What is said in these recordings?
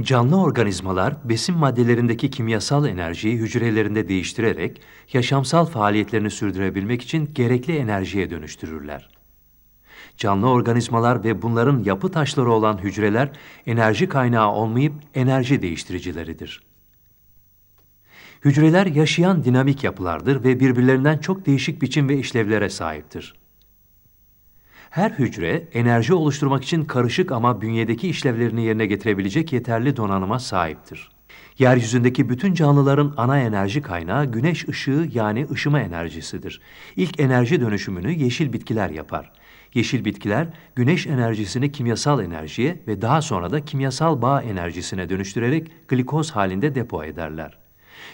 Canlı organizmalar besin maddelerindeki kimyasal enerjiyi hücrelerinde değiştirerek yaşamsal faaliyetlerini sürdürebilmek için gerekli enerjiye dönüştürürler. Canlı organizmalar ve bunların yapı taşları olan hücreler enerji kaynağı olmayıp enerji değiştiricileridir. Hücreler yaşayan dinamik yapılardır ve birbirlerinden çok değişik biçim ve işlevlere sahiptir. Her hücre enerji oluşturmak için karışık ama bünyedeki işlevlerini yerine getirebilecek yeterli donanıma sahiptir. Yeryüzündeki bütün canlıların ana enerji kaynağı güneş ışığı yani ışıma enerjisidir. İlk enerji dönüşümünü yeşil bitkiler yapar. Yeşil bitkiler güneş enerjisini kimyasal enerjiye ve daha sonra da kimyasal bağ enerjisine dönüştürerek glikoz halinde depo ederler.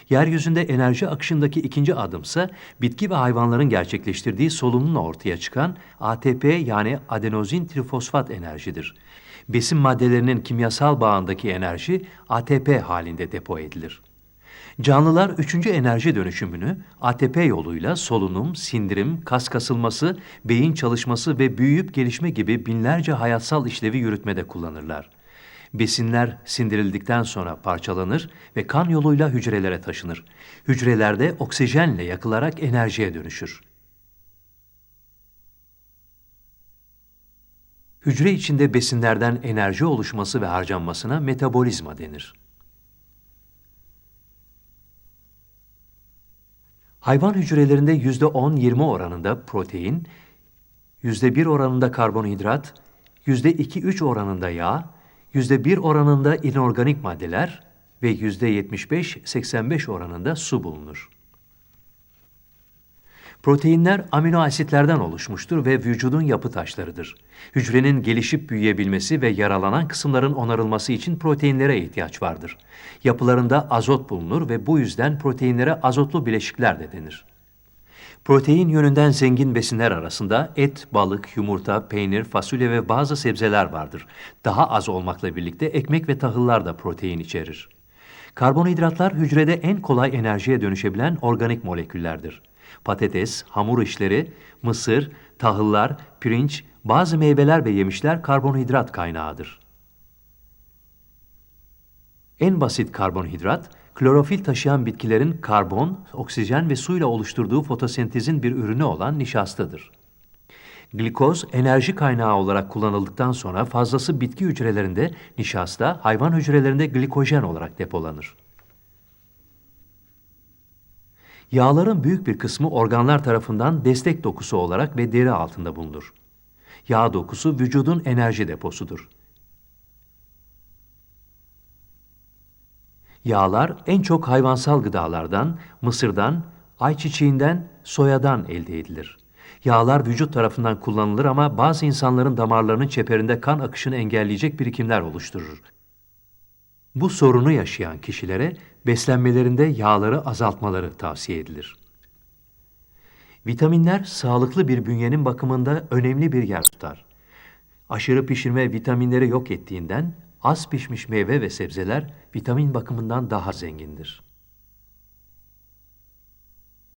Yeryüzünde enerji akışındaki ikinci adımsa bitki ve hayvanların gerçekleştirdiği solunumla ortaya çıkan ATP yani adenozin trifosfat enerjidir. Besin maddelerinin kimyasal bağındaki enerji ATP halinde depo edilir. Canlılar üçüncü enerji dönüşümünü ATP yoluyla solunum, sindirim, kas kasılması, beyin çalışması ve büyüyüp gelişme gibi binlerce hayatsal işlevi yürütmede kullanırlar. Besinler sindirildikten sonra parçalanır ve kan yoluyla hücrelere taşınır. Hücrelerde oksijenle yakılarak enerjiye dönüşür. Hücre içinde besinlerden enerji oluşması ve harcanmasına metabolizma denir. Hayvan hücrelerinde %10-20 oranında protein, %1 oranında karbonhidrat, %2-3 oranında yağ, %1 oranında inorganik maddeler ve %75-85 oranında su bulunur. Proteinler amino asitlerden oluşmuştur ve vücudun yapı taşlarıdır. Hücrenin gelişip büyüyebilmesi ve yaralanan kısımların onarılması için proteinlere ihtiyaç vardır. Yapılarında azot bulunur ve bu yüzden proteinlere azotlu bileşikler de denir. Protein yönünden zengin besinler arasında et, balık, yumurta, peynir, fasulye ve bazı sebzeler vardır. Daha az olmakla birlikte ekmek ve tahıllar da protein içerir. Karbonhidratlar hücrede en kolay enerjiye dönüşebilen organik moleküllerdir. Patates, hamur işleri, mısır, tahıllar, pirinç, bazı meyveler ve yemişler karbonhidrat kaynağıdır. En basit karbonhidrat, klorofil taşıyan bitkilerin karbon, oksijen ve suyla oluşturduğu fotosentezin bir ürünü olan nişastadır. Glikoz enerji kaynağı olarak kullanıldıktan sonra fazlası bitki hücrelerinde nişasta, hayvan hücrelerinde glikojen olarak depolanır. Yağların büyük bir kısmı organlar tarafından destek dokusu olarak ve deri altında bulunur. Yağ dokusu vücudun enerji deposudur. Yağlar en çok hayvansal gıdalardan, mısırdan, ayçiçeğinden, soyadan elde edilir. Yağlar vücut tarafından kullanılır ama bazı insanların damarlarının çeperinde kan akışını engelleyecek birikimler oluşturur. Bu sorunu yaşayan kişilere beslenmelerinde yağları azaltmaları tavsiye edilir. Vitaminler sağlıklı bir bünyenin bakımında önemli bir yer tutar. Aşırı pişirme vitaminleri yok ettiğinden az pişmiş meyve ve sebzeler vitamin bakımından daha zengindir.